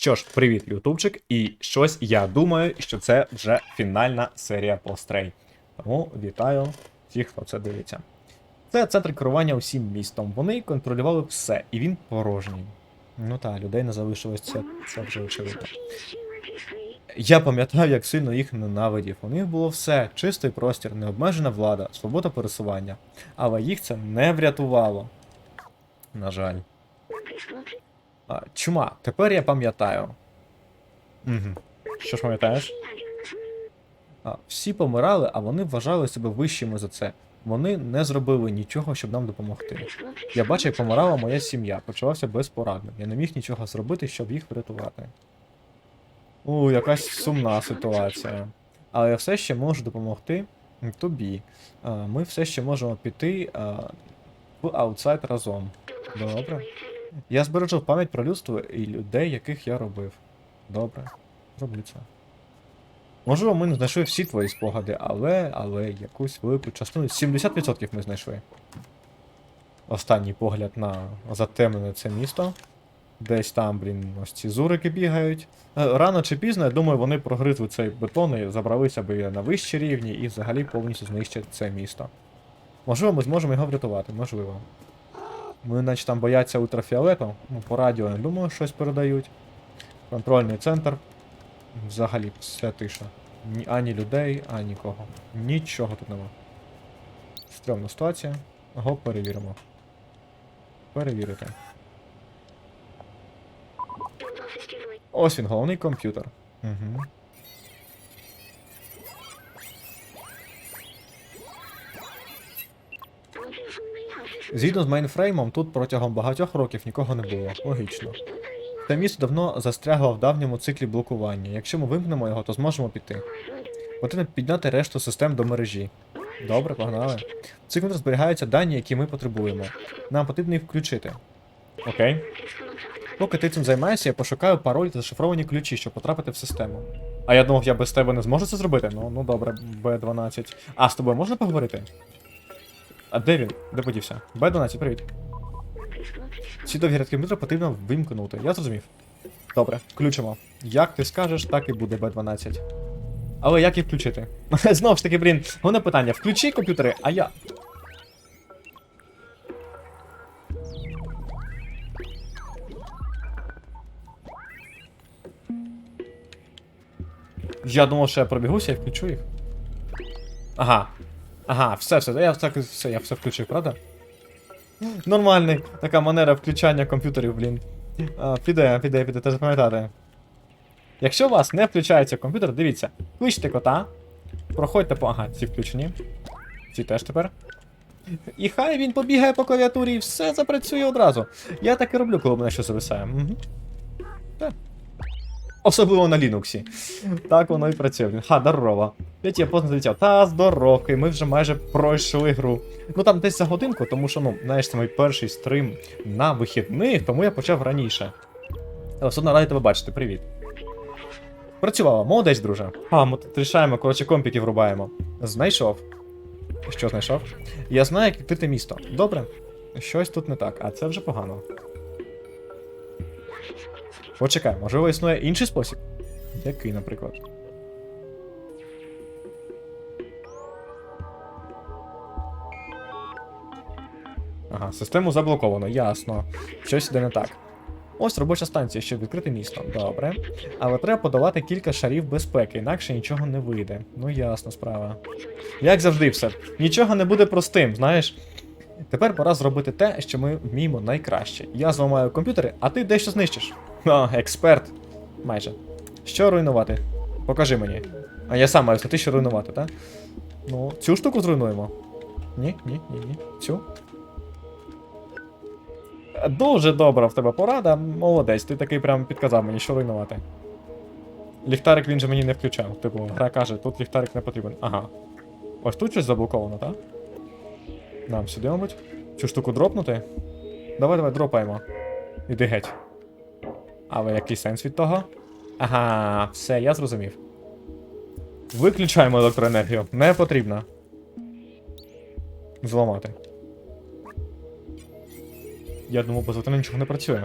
Що ж, привіт, ютубчик, і щось я думаю, що це вже фінальна серія пострей. Тому вітаю всіх, хто це дивиться. Це центр керування усім містом. Вони контролювали все, і він порожній. Ну так, людей не залишилось, це, це вже очевидно. Я пам'ятаю, як сильно їх ненавидів. У них було все: чистий простір, необмежена влада, свобода пересування. Але їх це не врятувало. На жаль. А, чума, тепер я пам'ятаю. Угу. Що ж пам'ятаєш? А, всі помирали, а вони вважали себе вищими за це. Вони не зробили нічого, щоб нам допомогти. Я бачив, як помирала моя сім'я, почувався безпорадним. Я не міг нічого зробити, щоб їх врятувати. У, якась сумна ситуація. Але я все ще можу допомогти тобі. Ми все ще можемо піти в аутсайд разом. Добре. Я збережу пам'ять про людство і людей, яких я робив. Добре, роблю це. Можливо, ми не знайшли всі твої спогади, але, але якусь велику частину. 70% ми знайшли. Останній погляд на затемнене це місто. Десь там, блін, ось ці зурики бігають. Е, Рано чи пізно, я думаю, вони прогризли цей бетон і забралися би на вищі рівні і взагалі повністю знищать це місто. Можливо, ми зможемо його врятувати, можливо. Вони, наче там бояться ультрафіолету. Ну, по радіо, я думаю, щось передають. Контрольний центр. Взагалі все тиша. Ні, ані людей, ані нікого. Нічого тут нема. Стрьомна ситуація. Го перевіримо. Перевірити. Ось він, головний комп'ютер. Угу. Згідно з мейнфреймом, тут протягом багатьох років нікого не було. Логічно. Це місто давно застрягло в давньому циклі блокування. Якщо ми вимкнемо його, то зможемо піти. Потрібно підняти решту систем до мережі. Добре, погнали. В зберігаються дані, які ми потребуємо. Нам потрібно їх включити. Окей. Поки ти цим займаєшся, я пошукаю пароль та зашифровані ключі, щоб потрапити в систему. А я думав, я без тебе не зможу це зробити? Ну, ну добре, Б12. А, з тобою можна поговорити? А де він? Де подівся? Б12, привіт. Ці довгі рядки метро потрібно вимкнути. Я зрозумів. Добре, включимо. Як ти скажеш, так і буде Б12. Але як їх включити? Знову ж таки, блін, головне питання: включи комп'ютери, а я. Я думав, що я пробігуся і включу їх. Ага. Ага, все, все, я так все, я все включив, правда? Нормальний, така манера включання комп'ютерів, блін. А, піде, піде, піде, теж запам'ятати. Якщо у вас не включається комп'ютер, дивіться, кличте кота, проходьте по. Ага, ці включені. Ці теж тепер. І хай він побігає по клавіатурі і все запрацює одразу. Я так і роблю, коли мене щось зависає. Угу. Так. Особливо на Лінуксі. Так воно і працює. Ха, здорово. Я тебе поздно залетів. Та здоровки, ми вже майже пройшли гру. Ну там десь за годинку, тому що, ну, знаєш, це мій перший стрим на вихідних, тому я почав раніше. Але радий тебе бачити, привіт. Працювала, молодець, друже. А, ми тут рішаємо, коротше, компіків врубаємо. Знайшов. Що знайшов? Я знаю, як відкрити місто. Добре. Щось тут не так, а це вже погано. Почекай, можливо, існує інший спосіб? Який, наприклад? Ага, систему заблоковано, ясно. Щось іде не так. Ось робоча станція, щоб відкрити місто. Добре. Але треба подолати кілька шарів безпеки, інакше нічого не вийде. Ну ясна справа. Як завжди, все. Нічого не буде простим, знаєш. Тепер пора зробити те, що ми вміємо найкраще. Я зламаю комп'ютери, а ти дещо знищиш. А, експерт. Майже. Що руйнувати? Покажи мені. А я сам маю знати, що руйнувати, так? Ну, цю штуку зруйнуємо. Ні, ні, ні, ні. Цю. Дуже добра в тебе порада, молодець, ти такий прям підказав мені, що руйнувати. Ліхтарик він же мені не включав. Типу, гра каже, тут ліхтарик не потрібен. Ага. Ось тут щось заблоковано, так? Нам сюди, мабуть. Цю штуку дропнути? Давай, давай, дропаємо. Іди геть. Але який сенс від того? Ага, все, я зрозумів. Виключаємо електроенергію. Не потрібно. Зламати. Я думав, електроники нічого не працює.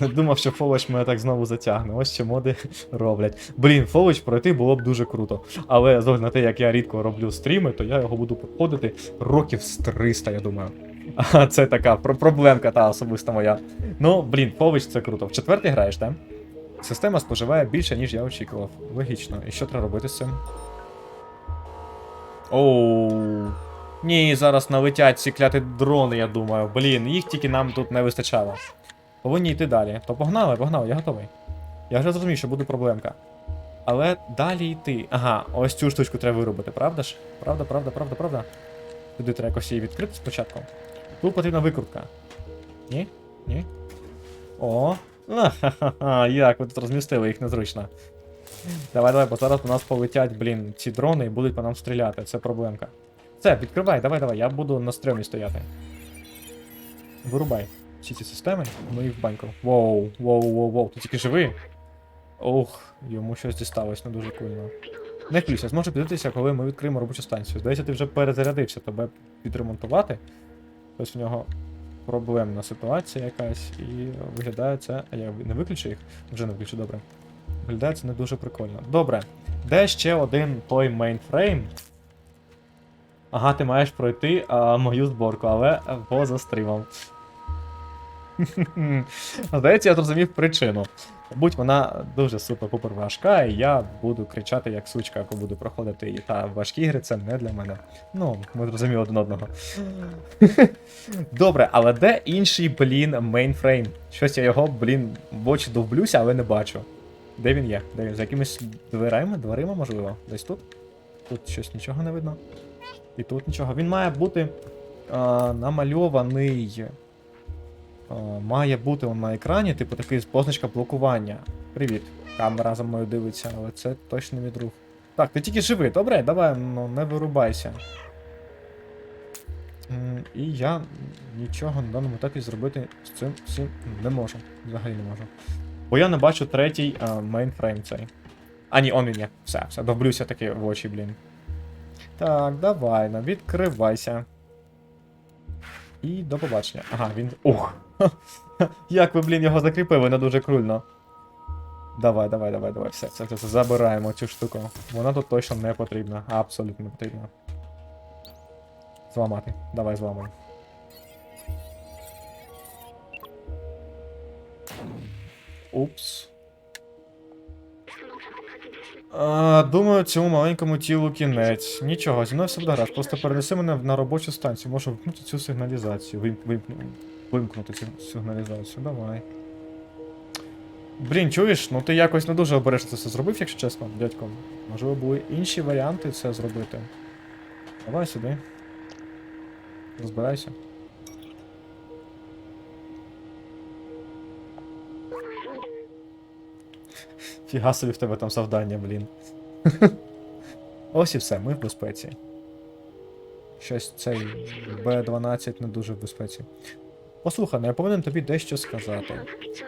Не думав, що Фолоч мене так знову затягне. Ось що моди роблять. Блін, Фолоч пройти було б дуже круто. Але з огляду на те, як я рідко роблю стріми, то я його буду проходити років з 300, я думаю. А це така проблемка та особиста моя. Ну, блін, Фолоч це круто. В четвертий граєш, так? Система споживає більше, ніж я очікував. Логічно. І що треба робити з цим? Оу. Ні, зараз налетять ці кляті дрони, я думаю. Блін, їх тільки нам тут не вистачало. Повинні йти далі. То погнали, погнали, я готовий. Я вже зрозумів, що буде проблемка. Але далі йти. Ага, ось цю штучку треба виробити, правда ж? Правда, правда, правда, правда. Туди треба якось її відкрити спочатку. Тут потрібна викрутка. Ні? Ні? О! Ха-ха-ха, як ви тут розмістили, їх незручно. Давай, давай, бо зараз у нас полетять, блін, ці дрони і будуть по нам стріляти. Це проблемка. Все, відкривай, давай, давай, я буду на стрьомі стояти. Вирубай всі ці системи, ну і в баньку. Воу, воу, воу, воу, ти тільки живий? Ох, йому щось дісталось, не дуже кульно. Не хвилюйся, зможу піддатися, коли ми відкриємо робочу станцію. Здається, ти вже перезарядився, тебе підремонтувати. Ось в нього проблемна ситуація якась, і виглядає це. А я не виключу їх? Вже не виключу, добре. Виглядає це не дуже прикольно. Добре. Де ще один той мейнфрейм? Ага, ти маєш пройти а, мою зборку, але поза стрімом. Здається, я зрозумів причину. Мабуть, вона дуже супер-пупер важка, і я буду кричати як сучка, коли буду проходити її. Та важкі ігри це не для мене. Ну, ми зрозуміли один одного. Добре, але де інший, блін, мейнфрейм? Щось я його, блін, в очі довблюся, але не бачу. Де він є? Де він? За якимись дверима? Дверима, можливо? Десь тут? Тут щось нічого не видно. І тут нічого. Він має бути а, намальований. А, має бути на екрані, типу такий позначка блокування. Привіт. Камера за мною дивиться, але це точно мій друг. Так, ти тільки живи, добре? Давай, ну не вирубайся. І я нічого на даному етапі зробити з цим всім не можу. Взагалі не можу. Бо я не бачу третій а, мейнфрейм цей. А ні, он він є. Все, все, довблюся таки в очі, блін. Так, давай, ну, відкривайся. І до побачення. Ага, він. Ух! Як ви, блін, його закріпили, не дуже крульно. Давай, давай, давай, давай. Все, все, все, все, забираємо цю штуку. Вона тут точно не потрібна. Абсолютно не потрібна. Зламати. Давай зламай. Упс. А, думаю, цьому маленькому тілу кінець. Нічого, зі мною все буде гаразд. Просто перенеси мене на робочу станцію. Можу вмкнути цю сигналізацію. Вим, вимкну, вимкнути сигналізацію. Давай. Блін, чуєш? Ну ти якось не дуже обережно це все зробив, якщо чесно, дядько. Можливо, були інші варіанти це зробити. Давай сюди. Розбирайся. Фіга собі в тебе там завдання, блін. Ось і все, ми в безпеці. Щось цей Б12 не дуже в безпеці. Послухай, ну я повинен тобі дещо сказати.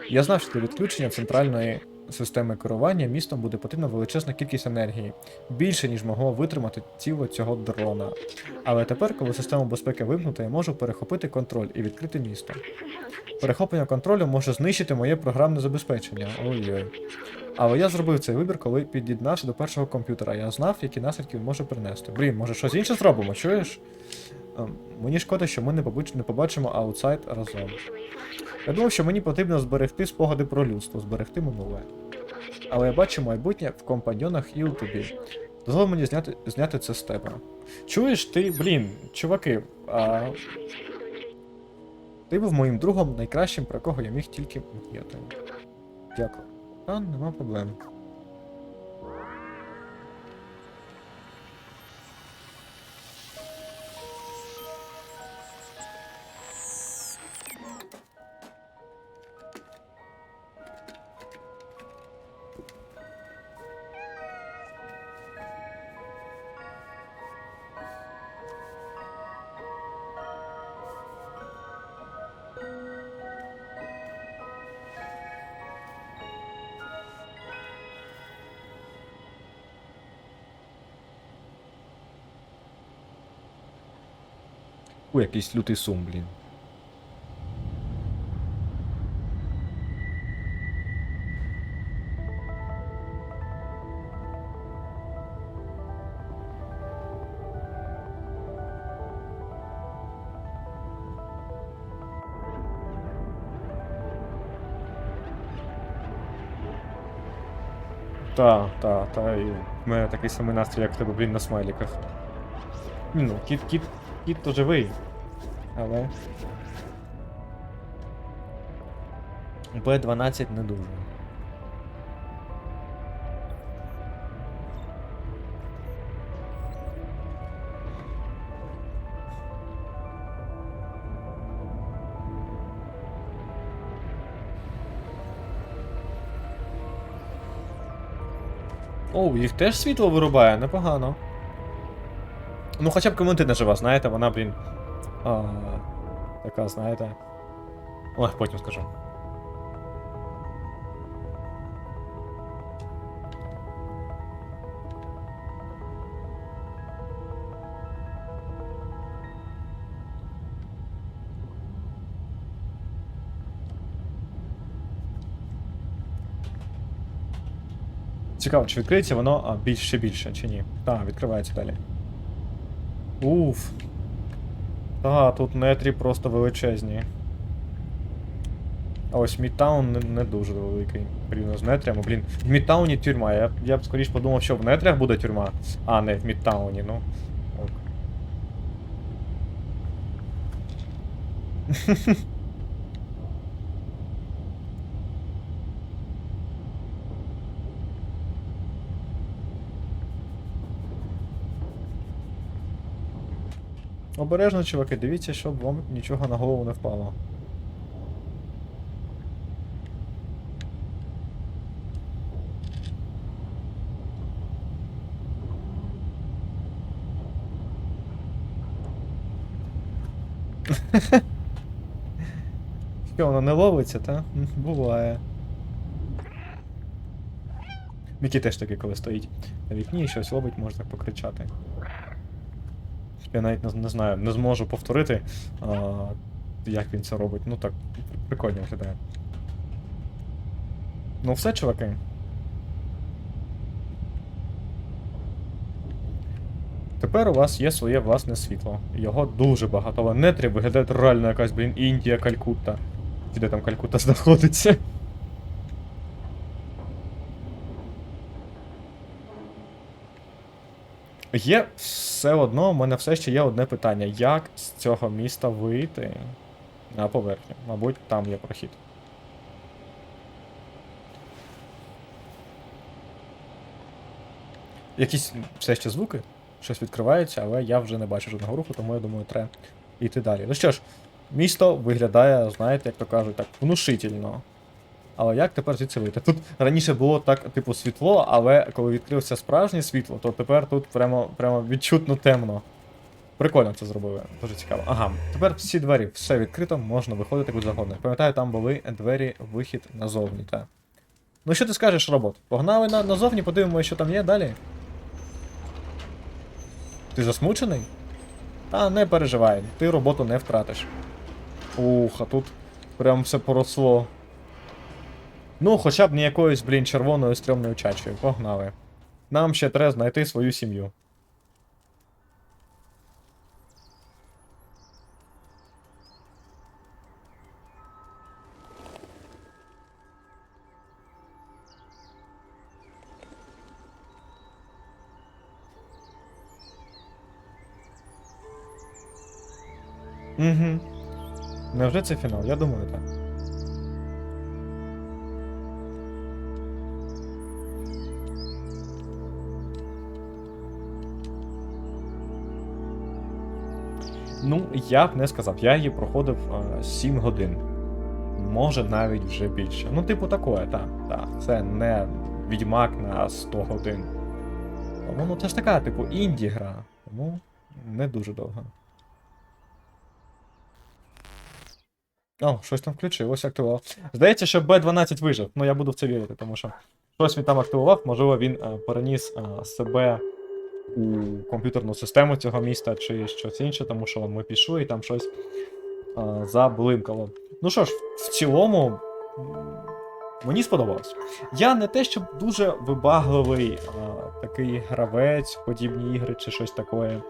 Я знав, що для відключення центральної системи керування містом буде потрібна величезна кількість енергії, більше, ніж могло витримати тіло цього дрона. Але тепер, коли система безпеки вимкнута, я можу перехопити контроль і відкрити місто. Перехоплення контролю може знищити моє програмне забезпечення. Ой-ой. Але я зробив цей вибір, коли під'єднався до першого комп'ютера. Я знав, які наслідки він може принести. Блін, може щось інше зробимо, чуєш? Ем, Мені шкода, що ми не побач- не побачимо аутсайд разом. Я думав, що мені потрібно зберегти спогади про людство, зберегти минуле. Але я бачу майбутнє в компаньйонах і у тобі. Дозволь мені зняти, зняти це з тебе. Чуєш ти, блін, чуваки, а... ти був моїм другом найкращим, про кого я міг тільки мріяти. Дякую. Та нема проблем. У якийсь лютий сум, блін. Та, та, та, і в мене такий самий настрій, як в тебе, блін, на смайліках. Ну, кіт-кіт кіт, то живий. Але. Б12 не дуже. О, їх теж світло вирубає, непогано. Ну, хоча б коментина жива, знаєте, вона, блін. А, така, знаєте. Ой, потім скажу. Цікаво, чи відкриється воно більше більше, чи ні? Так, відкривається далі. Уф. Та, тут нетрі просто величезні. А ось Мідтаун не, не дуже великий порівняно з нетрями. Блін, в Мідтауні тюрма. Я, я б скоріш подумав, що в нетрях буде тюрма, а не в Мідтауні, ну. Ок. Обережно, чуваки, дивіться, щоб вам нічого на голову не впало. Що, воно не ловиться, та? Буває. Мікі теж таки, коли стоїть на вікні і щось ловить, можна покричати. Я навіть не, не знаю, не зможу повторити, а, як він це робить. Ну так, прикольно виглядає. Ну все, чуваки. Тепер у вас є своє власне світло. Його дуже багато, але не треба виглядає реально якась, блін, Індія, Калькутта. Де там Калькутта знаходиться? Є все одно, у мене все ще є одне питання. Як з цього міста вийти на поверхню? Мабуть, там є прохід. Якісь все ще звуки, щось відкривається, але я вже не бачу жодного руху, тому я думаю, треба йти далі. Ну що ж, місто виглядає, знаєте, як то кажуть, так, внушительно. Але як тепер звідси вийти? Тут раніше було так, типу, світло, але коли відкрився справжнє світло, то тепер тут прямо, прямо відчутно темно. Прикольно це зробили, дуже цікаво. Ага, тепер всі двері, все відкрито, можна виходити куди завгодно. Пам'ятаю, там були двері, вихід назовні, так. Ну що ти скажеш, робот? Погнали на, назовні, подивимося, що там є далі. Ти засмучений? Та не переживай, ти роботу не втратиш. Ух, а тут прям все поросло. Ну, хоча б не якоюсь, блін, червоною стрьомною чачею. Погнали. Нам ще треба знайти свою сім'ю. Угу. Невже це фінал? Я думаю, так. Ну, я б не сказав, я її проходив е, 7 годин. Може навіть вже більше. Ну, типу, такое, так. так. Це не відьмак на 100 годин. Тому ну, це ж така, типу, інді-гра. Тому не дуже довго. О, щось там включилось, активував. Здається, що Б12 вижив. Ну, я буду в це вірити, тому що щось він там активував, можливо, він е, переніс е, себе у комп'ютерну систему цього міста чи щось інше, тому що ми пішли і там щось е, заблимкало. Ну що ж, в цілому. Мені сподобалось. Я не те, щоб дуже вибагливий а, такий гравець, подібні ігри чи щось таке.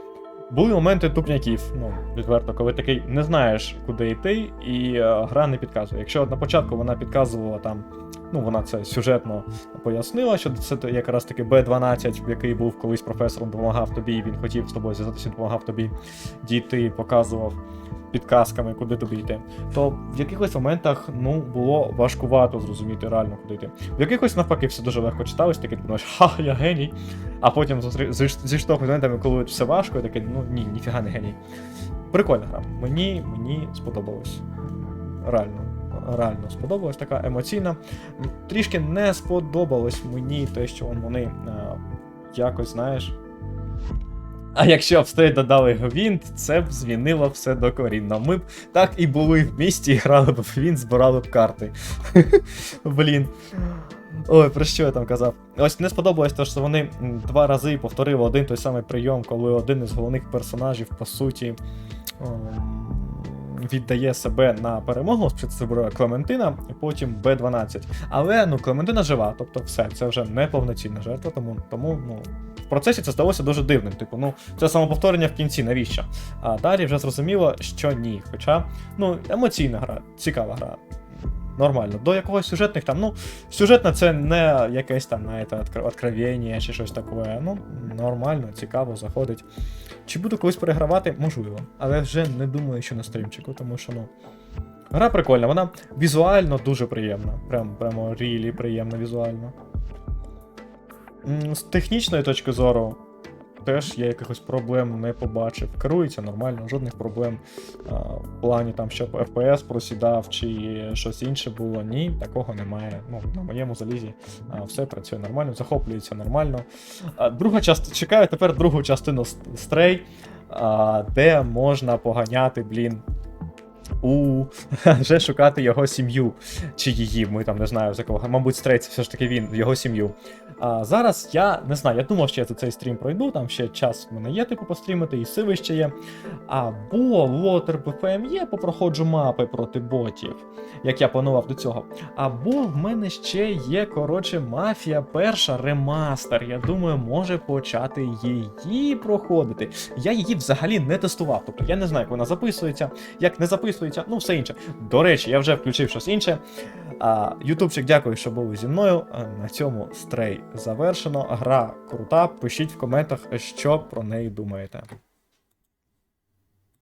Були моменти тупняків, ну, відверто, коли такий не знаєш, куди йти, і е, гра не підказує. Якщо на початку вона підказувала там, Ну, вона це сюжетно пояснила, що це якраз таки Б12, який був колись професором, допомагав тобі, він хотів з тобою зв'язатися, допомагав тобі дійти, показував підказками, куди тобі йти. То в якихось моментах ну, було важкувато зрозуміти реально, куди йти. В якихось навпаки все дуже легко читалось, таке думаєш, ха, я геній. А потім зустрі- зі- зіштовхнув моментами, коли все важко, і таке, ну ні, ніфіга не геній. Прикольна гра. Мені, мені сподобалось. Реально. Реально сподобалась така емоційна. Трішки не сподобалось мені те, що вони е, якось, знаєш. А якщо б стоїть додали гвинт, це б змінило все докорінно. Ми б так і були в місті, і грали б в гвинт, збирали б карти. Блін. Ой, про що я там казав? Ось не сподобалось те, що вони два рази повторили один той самий прийом, коли один із головних персонажів, по суті, ем, віддає себе на перемогу, з Клементина, і потім Б12. Але ну, Клементина жива, тобто все, це вже не повноцінна жертва, тому, тому ну, в процесі це здалося дуже дивним. Типу, ну, це самоповторення в кінці, навіщо? А далі вже зрозуміло, що ні. Хоча, ну, емоційна гра, цікава гра. Нормально. До якогось сюжетних там, ну, сюжетна це не якесь там, знаєте, откровення чи щось таке. Ну, нормально, цікаво, заходить. Чи буду колись перегравати? Можливо. Але вже не думаю, що на стрімчику, тому що, ну. Гра прикольна, вона візуально дуже приємна. Прям, прямо рілі приємна візуально. З технічної точки зору, теж я якихось проблем не побачив. Керується нормально, жодних проблем а, в плані там, щоб FPS просідав чи щось інше було. Ні, такого немає. Ну, на моєму залізі а, все працює нормально, захоплюється нормально. А, друга частина. Чекаю тепер другу частину с- Stray, а, де можна поганяти, блін. У вже шукати його сім'ю чи її, ми там не знаю за кого. Мабуть, Стрей все ж таки він, його сім'ю. А зараз я не знаю, я думав, що я за цей стрім пройду, там ще час в мене є, типу, пострімити, і сили ще є. Або Water BFM є, попроходжу мапи проти ботів, як я планував до цього. Або в мене ще є, коротше, мафія перша ремастер. Я думаю, може почати її проходити. Я її взагалі не тестував. Тобто я не знаю, як вона записується, як не записується, ну все інше. До речі, я вже включив щось інше. Ютубчик, дякую, що були зі мною. На цьому стрей завершено. Гра крута. Пишіть в коментах, що про неї думаєте.